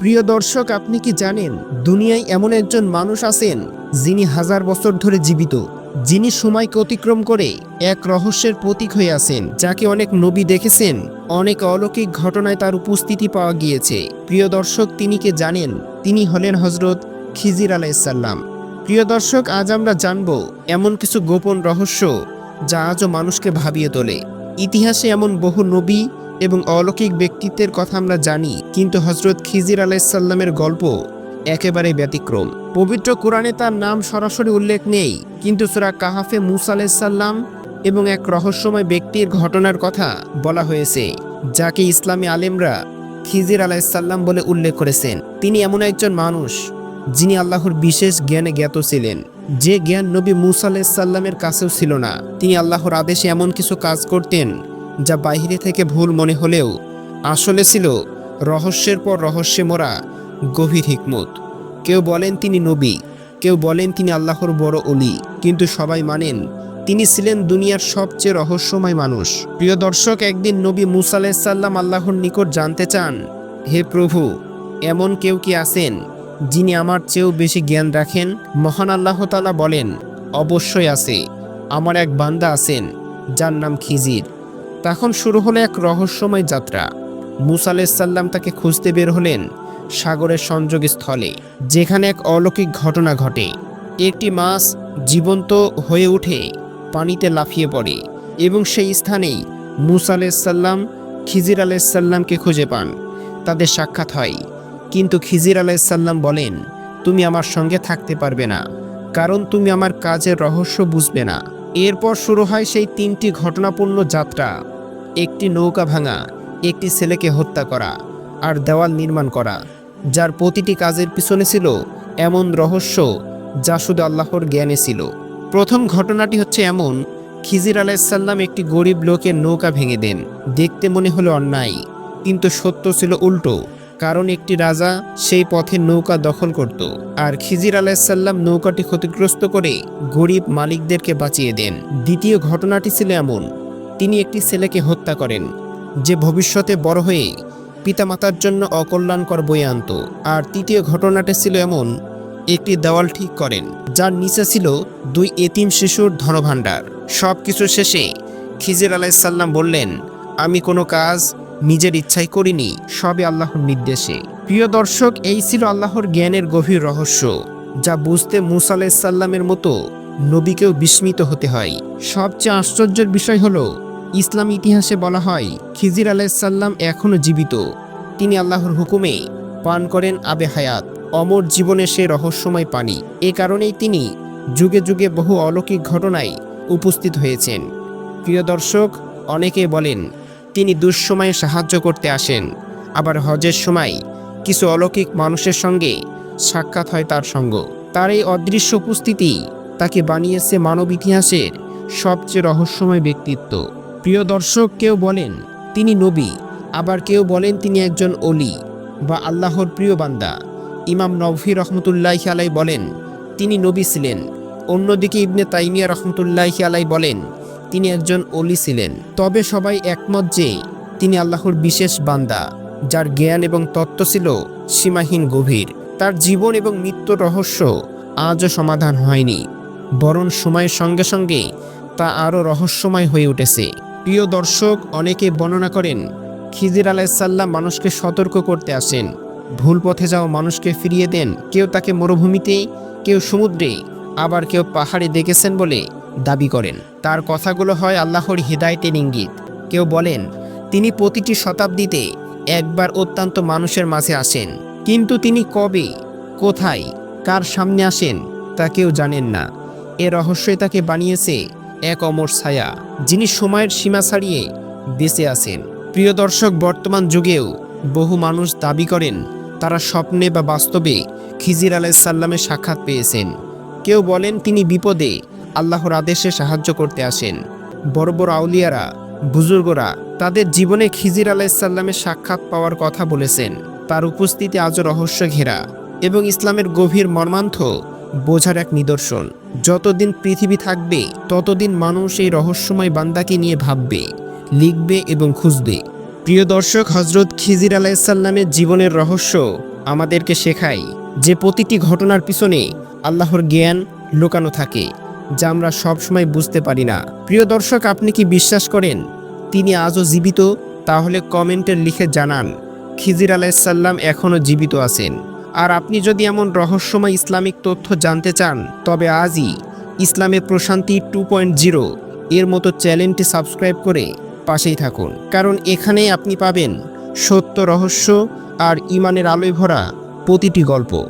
প্রিয় দর্শক, আপনি কি জানেন, দুনিয়ায় এমন একজন মানুষ আছেন যিনি হাজার বছর ধরে জীবিত, যিনি সময়কে অতিক্রম করে এক রহস্যের প্রতীক হয়ে আছেন, যাকে অনেক নবী দেখেছেন, অনেক অলৌকিক ঘটনায় তার উপস্থিতি পাওয়া গিয়েছে। প্রিয় দর্শক, তিনি কে জানেন, তিনি হলেন হজরত খিজির আলাইসাল্লাম প্রিয় দর্শক, আজ আমরা জানব এমন কিছু গোপন রহস্য যা আজও মানুষকে ভাবিয়ে তোলে। ইতিহাসে এমন বহু নবী এবং অলৌকিক ব্যক্তিত্বের কথা আমরা জানি, কিন্তু হজরত খিজির আলাইসাল্লামের গল্প একেবারে ব্যতিক্রম। পবিত্র কোরআনে তার নাম সরাসরি উল্লেখ নেই, কিন্তু সুরা কাহাফে মুসা আলাইসাল্লাম এবং এক রহস্যময় ব্যক্তির ঘটনার কথা বলা হয়েছে, যাকে ইসলামী আলেমরা খিজির আলাইসাল্লাম বলে উল্লেখ করেছেন। তিনি এমন একজন মানুষ, যিনি আল্লাহর বিশেষ জ্ঞানে জ্ঞাত ছিলেন। যে জ্ঞান নবী মুসা আলাইসাল্লামের কাছেও ছিল না। তিনি আল্লাহর আদেশে এমন কিছু কাজ করতেন যা বাইরে থেকে ভুল মনে হলেও আসলে ছিল রহস্যের পর রহস্যে মোরা গভীর হিকমত। কেউ বলেন তিনি নবী, কেউ বলেন তিনি আল্লাহর বড় অলি, কিন্তু সবাই মানেন তিনি ছিলেন দুনিয়ার সবচেয়ে রহস্যময় মানুষ। প্রিয় দর্শক, একদিন নবী মুসা আলাইসাল্লাম আল্লাহর নিকট জানতে চান, হে প্রভু, এমন কেউ কি আছেন যিনি আমার চেয়েও বেশি জ্ঞান রাখেন? মহান আল্লাহ তালা বলেন, অবশ্যই আছে। আমার এক বান্দা আছেন যার নাম খিজির। তখন শুরু হলো এক রহস্যময় যাত্রা। মুসা আলাইসাল্লাম তাকে খুঁজতে বের হলেন সাগরের সংযোগ স্থলে যেখানে এক অলৌকিক ঘটনা ঘটে। একটি মাছ জীবন্ত হয়ে উঠে পানিতে লাফিয়ে পড়ে এবং সেই স্থানেই মুসা আলাইসাল্লাম খিজির আলাইসাল্লামকে খুঁজে পান। তাদের সাক্ষাৎ হয়। কিন্তু খিজির আলাইসাল্লাম বলেন, তুমি আমার সঙ্গে থাকতে পারবে না, কারণ তুমি আমার কাজের রহস্য বুঝবে না। এরপর শুরু হয় সেই তিনটি ঘটনাপূর্ণ যাত্রা। একটি নৌকা ভাঙা, একটি ছেলেকে হত্যা করা আর দেওয়াল নির্মাণ করা, যার প্রতিটি কাজের পিছনে ছিল এমন রহস্য যা শুধু আল্লাহর জ্ঞানে ছিল। প্রথম ঘটনাটি হচ্ছে এমন, খিজির আলাইসাল্লাম একটি গরিব লোকের নৌকা ভেঙে দেন। দেখতে মনে হলো অন্যায়, কিন্তু সত্য ছিল উল্টো। কারণ একটি রাজা সেই পথে নৌকা দখল করত, আর খিজির আলাইসাল্লাম নৌকাটি ক্ষতিগ্রস্ত করে গরিব মালিকদেরকে বাঁচিয়ে দেন। দ্বিতীয় ঘটনাটি ছিল এমন, তিনি একটি ছেলেকে হত্যা করেন, যে ভবিষ্যতে বড় হয়ে পিতামাতার জন্য অকল্যাণকর বয়ে আনত। আর তৃতীয় ঘটনাটি ছিল এমন, একটি দেওয়াল ঠিক করেন, যার নিচে ছিল দুই এতিম শিশুর ধনভাণ্ডার। সব কিছু শেষে খিজির আলাইসাল্লাম বললেন, আমি কোনো কাজ নিজের ইচ্ছাই করিনি সবে আল্লাহর নির্দেশে। প্রিয় দর্শক, এই ছিল আল্লাহর জ্ঞানের গভীর রহস্য, যা বুঝতে মুসা আলাইসাল্লামের মতো নবীকেও বিস্মিত হতে হয়। সবচেয়ে আশ্চর্যের বিষয় হলো, ইসলাম ইতিহাসে বলা হয়, খিজির আলাইসাল্লাম এখনও জীবিত। তিনি আল্লাহর হুকুমে পান করেন আবে হায়াত, অমর জীবনে সে রহস্যময় পানি। এ কারণেই তিনি যুগে যুগে বহু অলৌকিক ঘটনায় উপস্থিত হয়েছেন। প্রিয় দর্শক অনেকে বলেন তিনি দুঃসময়ে সাহায্য করতে আসেন। আবার হজের সময় কিছু অলৌকিক মানুষের সঙ্গে সাক্ষাৎ হয় তার সঙ্গ। তার এই অদৃশ্য উপস্থিতি তাকে বানিয়েছে মানব ইতিহাসের সবচেয়ে রহস্যময় ব্যক্তিত্ব। প্রিয় দর্শক, কেউ বলেন তিনি নবী, আবার কেউ বলেন তিনি একজন অলি বা আল্লাহর প্রিয় বান্দা। ইমাম নভি রহমতুল্লাহ আলাই বলেন, তিনি নবী ছিলেন। অন্যদিকে ইবনে তাইমিয়া রহমতুল্লাহ আলাই বলেন তিনি একজন অলি ছিলেন। তবে সবাই একমত যে তিনি আল্লাহর বিশেষ বান্দা, যার জ্ঞান এবং তত্ত্ব ছিল সীমাহীন গভীর। তার জীবন এবং মৃত্যুর রহস্য আজও সমাধান হয়নি, বরং সময়ের সঙ্গে সঙ্গে তা আরও রহস্যময় হয়ে উঠেছে। প্রিয় দর্শক, অনেকে বর্ণনা করেন, খিজির আলাইসাল্লাম মানুষকে সতর্ক করতে আসেন। ভুল পথে যাওয়া মানুষকে ফিরিয়ে দেন। কেউ তাকে মরুভূমিতে, কেউ সমুদ্রে, আবার কেউ পাহাড়ে দেখেছেন বলে দাবি করেন। তার কথাগুলো হয় আল্লাহর হৃদায়তের ইঙ্গিত। কেউ বলেন, তিনি প্রতিটি শতাব্দীতে একবার অত্যন্ত মানুষের মাঝে আসেন। কিন্তু তিনি কবে, কোথায়, কার সামনে আসেন তা কেউ জানেন না। এ রহস্যই তাকে বানিয়েছে এক অমর ছায়া, যিনি সময়ের সীমা ছাড়িয়ে বেঁচে আছেন। প্রিয় দর্শক, বর্তমান যুগেও বহু মানুষ দাবি করেন, তারা স্বপ্নে বা বাস্তবে খিজির আলাইসাল্লামের সাক্ষাৎ পেয়েছেন। কেউ বলেন, তিনি বিপদে আল্লাহর আদেশে সাহায্য করতে আসেন। বড় বড় আউলিয়ারা, বুজুর্গরা তাদের জীবনে খিজির আলাইসাল্লামের সাক্ষাৎ পাওয়ার কথা বলেছেন। তার উপস্থিতি আজও রহস্য ঘেরা এবং ইসলামের গভীর মর্মান্থ বোঝার এক নিদর্শন। যতদিন পৃথিবী থাকবে, ততদিন মানুষ এই রহস্যময় বান্দাকে নিয়ে ভাববে, লিখবে এবং খুঁজবে। প্রিয় দর্শক হজরত খিজির আলাইসাল্লামের জীবনের রহস্য আমাদেরকে শেখায় যে প্রতিটি ঘটনার পিছনে আল্লাহর জ্ঞান লুকানো থাকে। যা আমরা সবসময় বুঝতে পারি না। প্রিয় দর্শক, আপনি কি বিশ্বাস করেন তিনি আজও জীবিত? তাহলে কমেন্টে লিখে জানান, খিজির আলাইসাল্লাম এখনও জীবিত আছেন। আর আপনি যদি এমন রহস্যময় ইসলামিক তথ্য জানতে চান, তবে আজই ইসলামের প্রশান্তি টু পয়েন্ট জিরো এর মতো চ্যানেলটি সাবস্ক্রাইব করে পাশেই থাকুন। কারণ এখানে আপনি পাবেন সত্য রহস্য আর ইমানের আলোয় ভরা প্রতিটি গল্প।